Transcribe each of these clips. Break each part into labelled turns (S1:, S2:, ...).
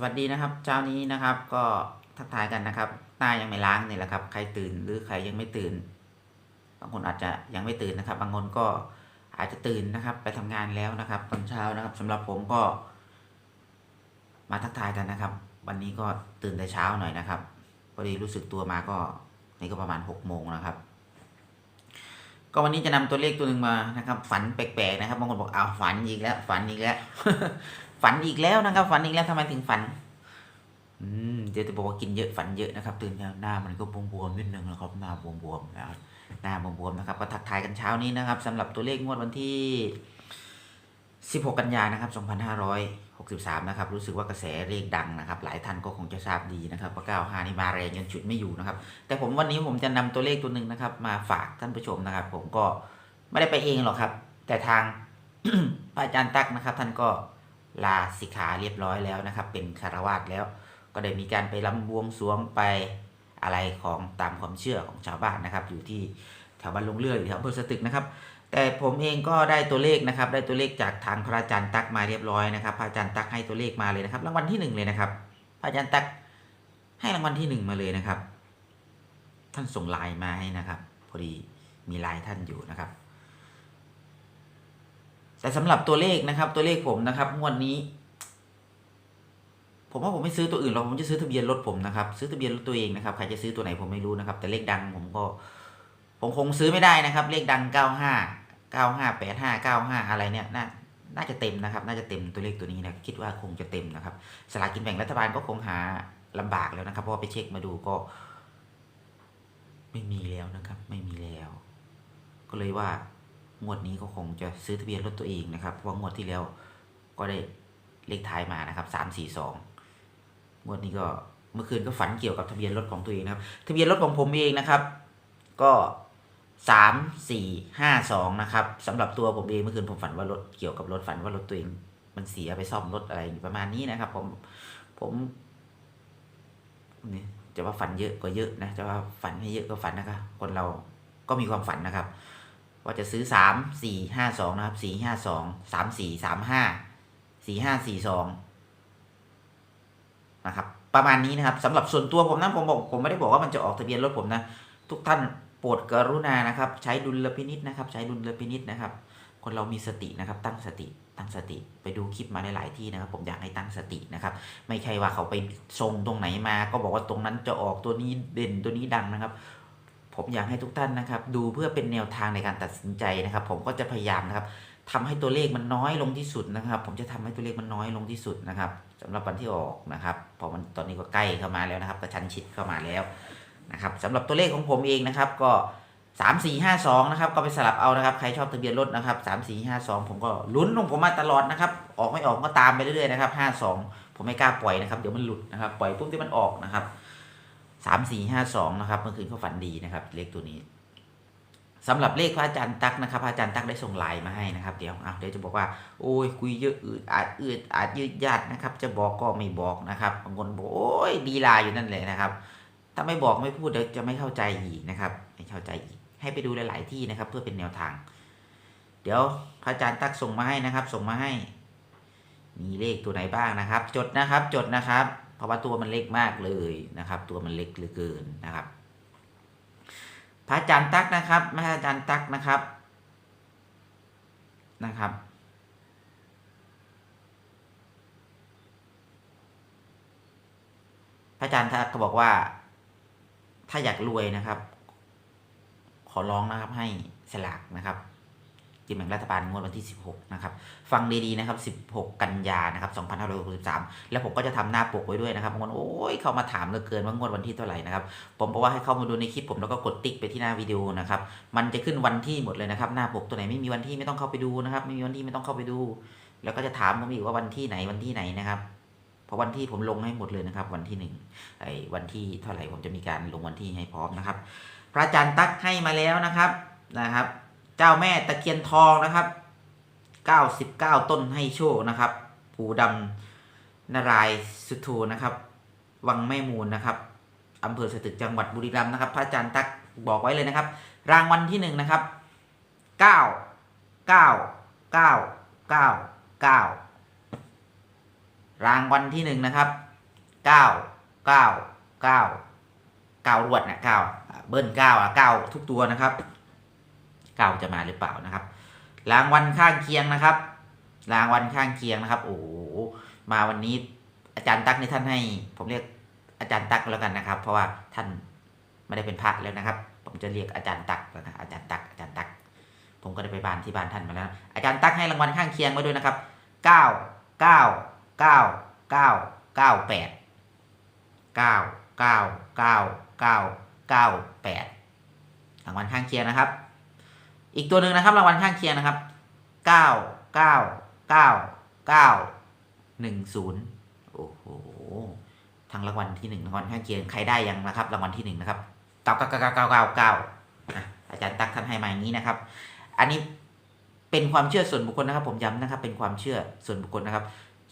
S1: สวัสดีนะครับเจ้านี้นะครับก็ทักทายกันนะครับหน้ายังไม่ล้างนี่แหละครับ ใครตื่นหรือใครยังไม่ตื่น บางคนอาจจะยังไม่ตื่นนะครับ บางคนก็อาจจะตื่นนะครับ ไปทำงานแล้วนะครับ ตอนเช้านะครับสำหรับผมก็ มาทักทายกันนะครับ วันนี้ก็ตื่นแต่เช้าหน่อยนะครับพอดีรู้สึกตัวมาก็นี่ก็ประมาณหกโมงนะครับ ก็วันนี้จะนำตัวเลขตัวหนึ่งมานะครับ ฝันแปลกๆนะครับบางคนบอกอ้าวฝันอีกแล้ว ฝันอีกแล้ว ฝันอีกแล้วนะครับ ฝันอีกแล้วทำไมถึงฝัน อืมเดี๋ยวจะบอกว่ากินเยอะฝันเยอะนะครับ ตื่นเช้าหน้ามันก็บวมๆนิดนึงนะครับหน้าบวมๆนะครับหน้าบวมๆนะครับ ก็ทักทายกันเช้านี้นะครับสำหรับตัวเลขงวดวันที่ 16 กันยานะครับ 2563 นะครับ รู้สึกว่ากระแสเลขดังนะครับ หลายท่านก็คงจะทราบดีนะครับว่า95นี่มาแรงจนฉุดไม่อยู่นะครับ แต่ผมวันนี้ผมจะนำตัวเลขตัวหนึ่งนะครับ มาฝากท่านผู้ชมนะครับ ผมก็ไม่ได้ไปเองหรอกครับ แต่ทางพระอาจารย์ตั๊กนะครับ ท่านก็ ลาสิกขาเรียบร้อยแล้วนะครับ เป็นคารวาสแล้ว ก็ได้มีการไปรำบวงสวงไปอะไรของตามความเชื่อของชาวบ้านนะครับ อยู่ที่แถวบ้านลงเรือหรือแถวอำเภอสตึกนะครับ แต่ผมเองก็ได้ตัวเลขนะครับ ได้ตัวเลขจากทางพระอาจารย์ตั๊กมาเรียบร้อยนะครับ พระอาจารย์ตั๊กให้ตัวเลขมาเลยนะครับ รางวัลที่หนึ่งเลยนะครับ พระอาจารย์ตั๊กให้รางวัลที่หนึ่งมาเลยนะครับ ท่านส่งไลน์มาให้นะครับ พอดีมีไลน์ท่านอยู่นะครับ แต่สำหรับตัวเลขนะครับ ตัวเลขผมนะครับงวดนี้ ผมว่าผมไม่ซื้อตัวอื่นหรอกผมจะซื้อทะเบียนรถผมนะครับ ซื้อทะเบียนรถตัวเองนะครับใครจะซื้อตัวไหนผมไม่รู้นะครับ แต่เลขดังผมก็ ผมคงซื้อไม่ได้นะครับ เลขดัง95 95 85 95อะไรเนี่ยน่าน่าจะเต็มนะครับ น่าจะเต็มตัวเลขตัวนี้นะคิดว่าคงจะเต็มนะครับสลากกินแบ่งรัฐบาลก็คงหาลำบากแล้วนะครับ เพราะไปเช็คมาดูก็ ไม่มีแล้วนะครับ ไม่มีแล้ว ก็เลยว่า งวดนี้ก็คงจะซื้อทะเบียนรถตัวเองนะครับ เพราะงวดที่แล้วก็ได้เลขท้ายมานะครับ342งวดนี้ก็เมื่อคืนก็ฝันเกี่ยวกับทะเบียนรถของตัวเองนะครับ ทะเบียนรถของผมเองนะครับ ก็สามสี่ห้าสองนะครับสำหรับตัวผมเองเมื่อคืนผมฝันว่ารถเกี่ยวกับรถฝันว่ารถตัวเอง มันเสียไปซ่อมรถอะไรประมาณนี้นะครับ ผมผมนี่จะว่าฝันเยอะก็เยอะนะจะว่าฝันให้เยอะก็ฝันนะครับ คนเราก็มีความฝันนะครับ ว่าจะซื้อสามสี่ห้าสองนะครับสี่ห้าสองสามสี่สามห้าสี่ห้าสี่สองนะครับ ประมาณนี้นะครับสำหรับส่วนตัวผมนะผมบอกผมไม่ได้บอกว่ามันจะออกทะเบียนรถผมนะ ทุกท่านโปรดกรุณานะครับ ใช้ดุลพินิษนะครับ ใช้ดุลพินิษนะครับ คนเรามีสตินะครับ ตั้งสติตั้งสติไปดูคลิปมาหลายๆที่นะครับ ผมอยากให้ตั้งสตินะครับ ไม่ใช่ว่าเขาไปทรงตรงไหนมา ก็บอกว่าตรงนั้นจะออกตัวนี้เด่นตัวนี้ดังนะครับ ผมอยากให้ทุกท่านนะครับ ดูเพื่อเป็นแนวทางในการตัดสินใจนะครับ ผมก็จะพยายามนะครับทำให้ตัวเลขมันน้อยลงที่สุดนะครับ ผมจะทำให้ตัวเลขมันน้อยลงที่สุดนะครับสำหรับวันที่ออกนะครับเพราะมันตอนนี้ก็ใกล้เข้ามาแล้วนะครับกระชั้นชิดเข้ามาแล้วนะครับสำหรับตัวเลขของผมเองนะครับ ก็สามสี่ห้าสองนะครับก็ไปสลับเอานะครับ ใครชอบทะเบียนรถนะครับสามสี่ห้าสองผมก็ลุ้นของผมมาตลอดนะครับ ออกไม่ออกก็ตามไปเรื่อยๆนะครับห้าสองผมไม่กล้าปล่อยนะครับ เดี๋ยวมันหลุดนะครับ ปล่อยปุ๊บที่มันออกนะครับ สามสี่ห้าสองนะครับเมื่อคืนเขาฝันดีนะครับ เลขตัวนี้สำหรับเลขพระอาจารย์ตักนะครับพระอาจารย์ตักได้ส่งไลน์มาให้นะครับ เดี๋ยวเอาเดี๋ยวจะบอกว่า โอ้ยคุยเยอะอืดอาจอืดอาจยืดยาดนะครับ จะบอกก็ไม่บอกนะครับบางคนบอกโอ้ยดีลาอยู่นั่นเลยนะครับ ถ้าไม่บอกไม่พูดเดี๋ยวจะไม่เข้าใจอีกนะครับ ไม่เข้าใจอีกให้ไปดูหลาย ๆ ที่นะครับ เพื่อเป็นแนวทาง เดี๋ยวพระอาจารย์ตักส่งมาให้นะครับ ส่งมาให้ มีเลขตัวไหนบ้างนะครับ จดนะครับ จดนะครับ เพราะว่าตัวมันเล็กมากเลยนะครับ ตัวมันเล็กเหลือเกินนะครับ พระอาจารย์ตักนะครับพระอาจารย์ตักนะครับนะครับ พระอาจารย์ทักก็บอกว่า ถ้าอยากรวยนะครับ ขอร้องนะครับให้สลากนะครับ กินแบ่งรัฐบาลงวดวันที่ 16 นะครับ ฟังดีๆนะครับ 16 กันยานะครับ 2563 แล้วผมก็จะทำหน้าปกไว้ด้วยนะครับบางคนโอ้ยเข้ามาถามเหลือเกินว่างวดวันที่เท่าไหร่นะครับ ผมบอกว่าให้เข้ามาดูในคลิปผมแล้วก็กดติ๊กไปที่หน้าวิดีโอนะครับ มันจะขึ้นวันที่หมดเลยนะครับ หน้าปกตัวไหนไม่มีวันที่ไม่ต้องเข้าไปดูนะครับ ไม่มีวันที่ไม่ต้องเข้าไปดู แล้วก็จะถามผมอีกว่าวันที่ไหนวันที่ไหนนะครับเพราะวันที่ผมลงให้หมดเลยนะครับ วันที่หนึ่งไอ้วันที่เท่าไหร่ผมจะมีการลงวันที่ให้พร้อมนะครับ พระอาจารย์ตักให้มาแล้วนะครับนะครับ เจ้าแม่ตะเคียนทองนะครับ 99 ต้นให้โชคนะครับปู่ดำนารายสุโธนะครับ วังแม่มูลนะครับอำเภอสตึกจังหวัดบุรีรัมย์นะครับ พระอาจารย์ตักบอกไว้เลยนะครับ รางวัลที่หนึ่งนะครับ 9 9 9 9 9 รางวัลที่หนึ่งนะครับ9เก้าเก้าเก้าเก้ารวดนะเก้าเบิ้ลเก้าอะเก้าทุกตัวนะครับ เก้าจะมาหรือเปล่านะครับ รางวัลข้างเคียงนะครับ รางวัลข้างเคียงนะครับ โอ้โหมาวันนี้อาจารย์ตั๊กนี่ท่านให้ ผมเรียกอาจารย์ตั๊กแล้วกันนะครับ เพราะว่าท่านไม่ได้เป็นพระแล้วนะครับ ผมจะเรียกอาจารย์ตั๊กแล้วนะอาจารย์ตั๊กอาจารย์ตั๊กผมก็ได้ไปบ้านที่บ้านท่านมาแล้ว อาจารย์ตั๊กให้รางวัลข้างเคียงมาด้วยนะครับเก้าเก้าเก้าเก้าเก้าแปดเก้าเก้าเก้าเก้าเก้าแปดรางวัลข้างเคียงนะครับ อีกตัวหนึ่งนะครับรางวัลข้างเคียงนะครับเก้าเก้าเก้าเก้าหนึ่งศูนย์โอ้โหทางรางวัลที่หนึ่งรางวัลข้างเคียงใครได้ยังนะครับ รางวัลที่หนึ่งนะครับเก้าเก้าเก้าเก้าเก้าเก้าเก้าอะอาจารย์ตั๊กท่านให้มาอย่างนี้นะครับ อันนี้เป็นความเชื่อส่วนบุคคลนะครับ ผมย้ำนะครับ เป็นความเชื่อส่วนบุคคลนะครับ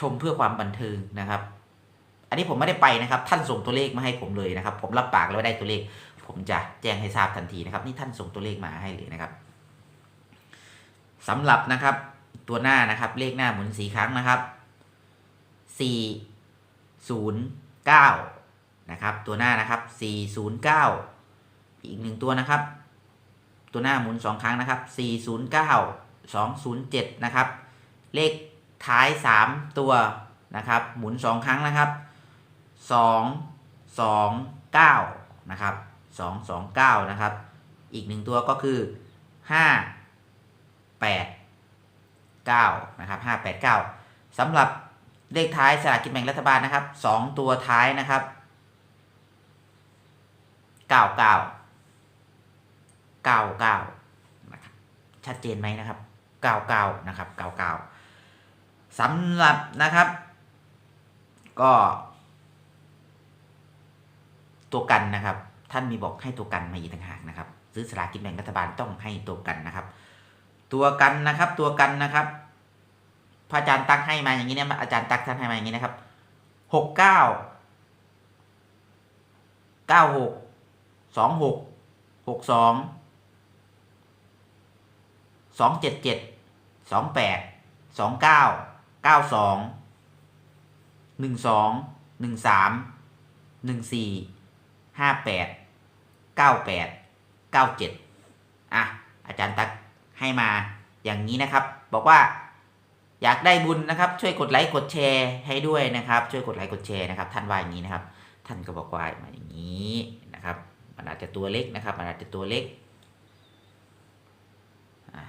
S1: ชมเพื่อความบันเทิงนะครับ อันนี้ผมไม่ได้ไปนะครับ ท่านส่งตัวเลขมาให้ผมเลยนะครับ ผมรับปากแล้วได้ตัวเลข ผมจะแจ้งให้ทราบทันทีนะครับ นี่ท่านส่งตัวเลขมาให้เลยนะครับ สำหรับนะครับตัวหน้านะครับเลขหน้าหมุนสีครั้งนะครับสี่ศูนย์เก้านะครับตัวหน้านะครับสี่ศูนย์เก้าอีกหนึ่งตัวนะครับ ตัวหน้าหมุนสองครั้งนะครับสี่ศูนย์เก้าสองศูนย์เจ็ดนะครับ เลขท้ายสามตัวนะครับ หมุนสองครั้งนะครับสองสองเก้านะครับสองสองเก้านะครับ อีกหนึ่งตัวก็คือห้า แปดเก้านะครับห้าแปดเก้าสำหรับเลขท้ายสลากกินแบ่งรัฐบาลนะครับสองตัวท้ายนะครับเก้าเก้าเก้าเก้านะครับชัดเจนไหมนะครับเก้าเก้านะครับเก้าเก้าสำหรับนะครับ ก็ ตัวกันนะครับ ท่านมีบอกให้ตัวกันมาอีกต่างหากนะครับ ซื้อสลากกินแบ่งรัฐบาลต้องให้ตัวกันนะครับ ตัวกันนะครับ ตัวกันนะครับพระอาจารย์ตักให้มาอย่างนี้เนี่ยอาจารย์ตักท่านให้มาอย่างนี้นะครับหกเก้าเก้าหกสองหกหกสองสองเจ็ดเจ็ดสองแปดสองเก้าเก้าสองหนึ่งสองหนึ่งสามหนึ่งสี่ห้าแปดเก้าแปดเก้าเจ็ดอะอาจารย์ตัก ให้มาอย่างนี้นะครับ บอกว่าอยากได้บุญนะครับ ช่วยกดไลค์กดแชร์ให้ด้วยนะครับ ช่วยกดไลค์กดแชร์นะครับ ท่านว่าอย่างนี้นะครับ ท่านก็บอกว่ามาอย่างนี้นะครับ มันอาจจะตัวเล็กนะครับ มันอาจจะตัวเล็กอะ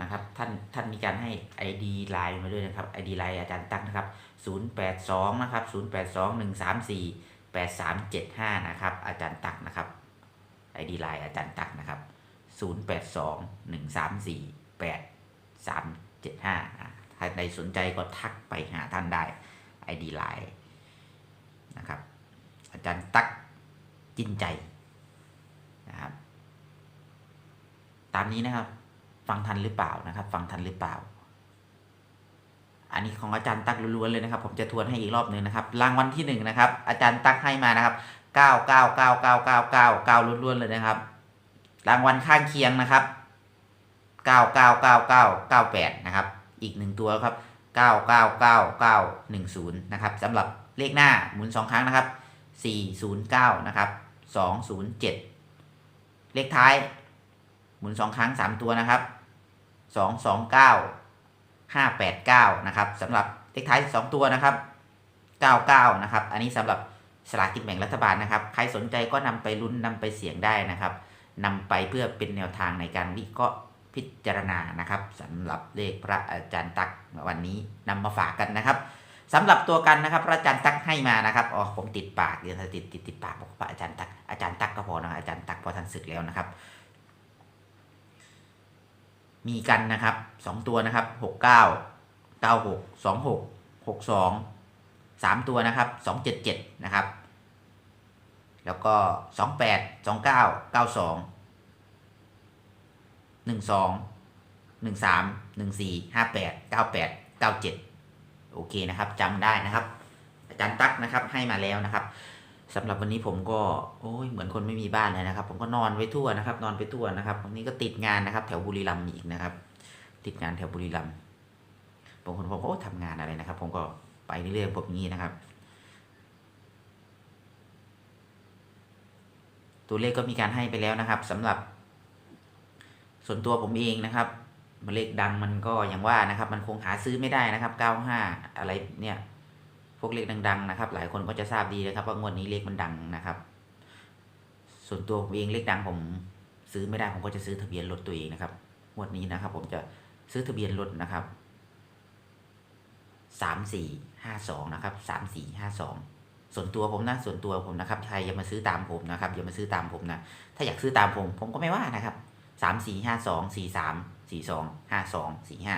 S1: นะครับ ท่านท่านมีการให้ ID ไลน์มาด้วยนะครับ ID ไลน์อาจารย์ตั๊กนะครับ 082 นะครับ 082 134 8375 นะครับ อาจารย์ตักนะครับ ID ไลน์อาจารย์ตักนะครับ 082 134 8375อะถ้าใครสนใจก็ทักไปหาท่านได้ ID ไลน์นะครับ อาจารย์ตักจินใจนะครับ ตามนี้นะครับ ฟังทันหรือเปล่านะครับ ฟังทันหรือเปล่า อันนี้ของอาจารย์ตักล้วนๆเลยนะครับ ผมจะทวนให้อีกรอบหนึ่งนะครับ รางวัลที่หนึ่งนะครับ อาจารย์ตักให้มานะครับเก้าเก้าเก้าเก้าเก้าเก้าเก้าล้วนๆเลยนะครับ รางวัลข้างเคียงนะครับเก้าเก้าเก้าเก้าเก้าแปดนะครับ อีกหนึ่งตัวครับเก้าเก้าเก้าเก้าหนึ่งศูนย์นะครับสำหรับเลขหน้าหมุนสองครั้งนะครับสี่ศูนย์เก้านะครับสองศูนย์เจ็ดเลขท้าย หมุนสองครั้งสามตัวนะครับสองสองเก้า ห้าแปดเก้านะครับสำหรับเลขท้ายสองตัวนะครับเก้าเก้านะครับ อันนี้สำหรับสลากกินแบ่งรัฐบาลนะครับ ใครสนใจก็นำไปลุ้นนำไปเสี่ยงได้นะครับนำไปเพื่อเป็นแนวทางในการวิเคราะห์พิจารณานะครับสำหรับเลขพระอาจารย์ตักวันนี้นำมาฝากกันนะครับสำหรับตัวกันนะครับพระอาจารย์ตักให้มานะครับอ๋อผมติดปากเดี๋ยวติดติดติดปากบอกพระอาจารย์ตักอาจารย์ตักก็พอนะอาจารย์ตักพอทันศึกแล้วนะครับ มีกันนะครับสองตัวนะครับหกเก้าเก้าหกสองหกหกสองสามตัวนะครับสองเจ็ดเจ็ดนะครับ แล้วก็สองแปดสองเก้าเก้าสองหนึ่งสองหนึ่งสามหนึ่งสี่ห้าแปดเก้าแปดเก้าเจ็ดโอเคนะครับจำได้นะครับ อาจารย์ตั๊กนะครับให้มาแล้วนะครับ สำหรับวันนี้ผมก็โอ้ยเหมือนคนไม่มีบ้านเลยนะครับ ผมก็นอนไว้ทั่วนะครับ นอนไปทั่วนะครับวันนี้ก็ติดงานนะครับ แถวบุรีรัมย์อีกนะครับ ติดงานแถวบุรีรัมย์บางคนผมก็ทำงานอะไรนะครับ ผมก็ไปเรื่อยๆผมนี้นะครับ ตัวเลขก็มีการให้ไปแล้วนะครับสำหรับ ส่วนตัวผมเองนะครับมันเลขดังมันก็อย่างว่านะครับ มันคงหาซื้อไม่ได้นะครับ 95 อะไรเนี่ย พวกเลขดังๆนะครับ หลายคนก็จะทราบดีนะครับ ว่างวดนี้เลขมันดังนะครับ ส่วนตัวผมเองเลขดังผมซื้อไม่ได้ผมก็จะซื้อทะเบียนรถตัวเองนะครับงวดนี้นะครับ ผมจะซื้อทะเบียนรถนะครับสามสี่ห้าสองนะครับสามสี่ห้าสองส่วนตัวผมนะส่วนตัวผมนะครับใครอย่ามาซื้อตามผมนะครับอย่ามาซื้อตามผมนะถ้าอยากซื้อตามผมผมก็ไม่ว่านะครับสามสี่ห้าสองสี่สามสี่สองห้าสองสี่ห้า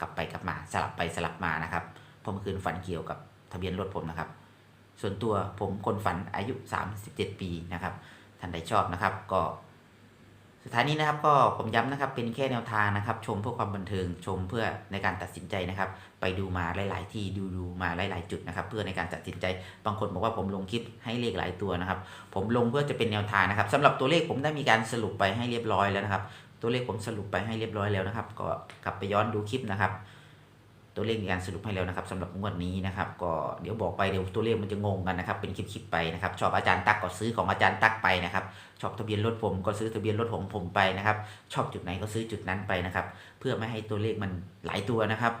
S1: กลับไปกลับมาสลับไปสลับมานะครับเพราะเมื่อคืนฝันเกี่ยวกับ ทะเบียนรถผมนะครับ ส่วนตัวผมคนฝันอายุ 37 ปีนะครับท่านใดชอบนะครับ ก็สุดท้ายนี้นะครับก็ผมย้ำนะครับเป็นแค่แนวทางนะครับ ชมเพื่อความบันเทิงชมเพื่อในการตัดสินใจนะครับ ไปดูมาหลาย ๆ ที่ดูดูมาหลาย ๆ จุดนะครับ เพื่อในการตัดสินใจบางคนบอกว่าผมลงคลิปให้เลขหลายตัวนะครับ ผมลงเพื่อจะเป็นแนวทางนะครับสำหรับตัวเลขผมได้มีการสรุปไปให้เรียบร้อยแล้วนะครับ ตัวเลขผมสรุปไปให้เรียบร้อยแล้วนะครับ ก็กลับไปย้อนดูคลิปนะครับ ตัวเลขมีการสรุปให้แล้วนะครับสำหรับงวดนี้นะครับ ก็เดี๋ยวบอกไปเดี๋ยวตัวเลขมันจะงงกันนะครับ เป็นคลิปๆไปนะครับ ชอบอาจารย์ตักก็ซื้อของอาจารย์ตักไปนะครับ ชอบทะเบียนรถผมก็ซื้อทะเบียนรถของผมไปนะครับ ชอบจุดไหนก็ซื้อจุดนั้นไปนะครับ เพื่อไม่ให้ตัวเลขมันหลายตัวนะครับ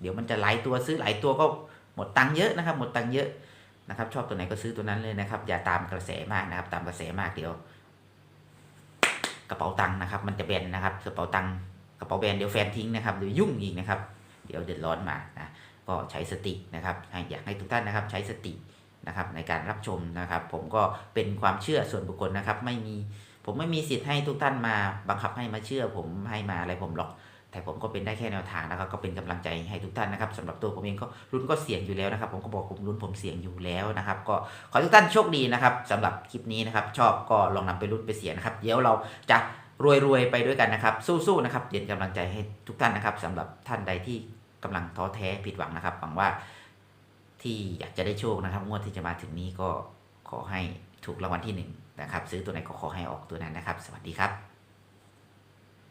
S1: เดี๋ยวมันจะหลายตัวซื้อหลายตัวก็หมดตังค์เยอะนะครับ หมดตังค์เยอะนะครับ ชอบตัวไหนก็ซื้อตัวนั้นเลยนะครับ อย่าตามกระแสมากนะครับ ตามกระแสมากเดี๋ยว กระเป๋าตังค์นะครับ มันจะแบนนะครับ กระเป๋าตังค์กระเป๋าแบนเดี๋ยวแฟนทิ้งนะครับเดี๋ยวยุ่งอีกนะครับ เดี๋ยวเดือดร้อนมานะก็ใช้สตินะครับอยากให้ทุกท่านนะครับใช้สตินะครับในการรับชมนะครับ ผมก็เป็นความเชื่อส่วนบุคคลนะครับ ไม่มีผมไม่มีสิทธิ์ให้ทุกท่านมาบังคับให้มาเชื่อ ผมให้มาอะไรผมหรอก แต่ผมก็เป็นได้แค่แนวทางนะครับก็เป็นกำลังใจให้ทุกท่านนะครับสำหรับตัวผมเองก็รุ่นก็เสี่ยงอยู่แล้วนะครับ ผมก็บอกผมรุ่นผมเสี่ยงอยู่แล้วนะครับ ก็ขอทุกท่านโชคดีนะครับสำหรับคลิปนี้นะครับ ชอบก็ลองนำไปรุ่นไปเสี่ยงนะครับ เดี๋ยวเราจะรวยๆไปด้วยกันนะครับ สู้ๆนะครับเป็นกำลังใจให้ทุกท่านนะครับสำหรับท่านใดที่ กำลังท้อแท้ผิดหวังนะครับหวังว่าที่อยากจะได้โชคนะครับ งวดที่จะมาถึงนี้ก็ขอให้ถูกรางวัลที่หนึ่งนะครับ ซื้อตัวไหนก็ขอให้ออกตัวนั้นนะครับ สวัสดีครับ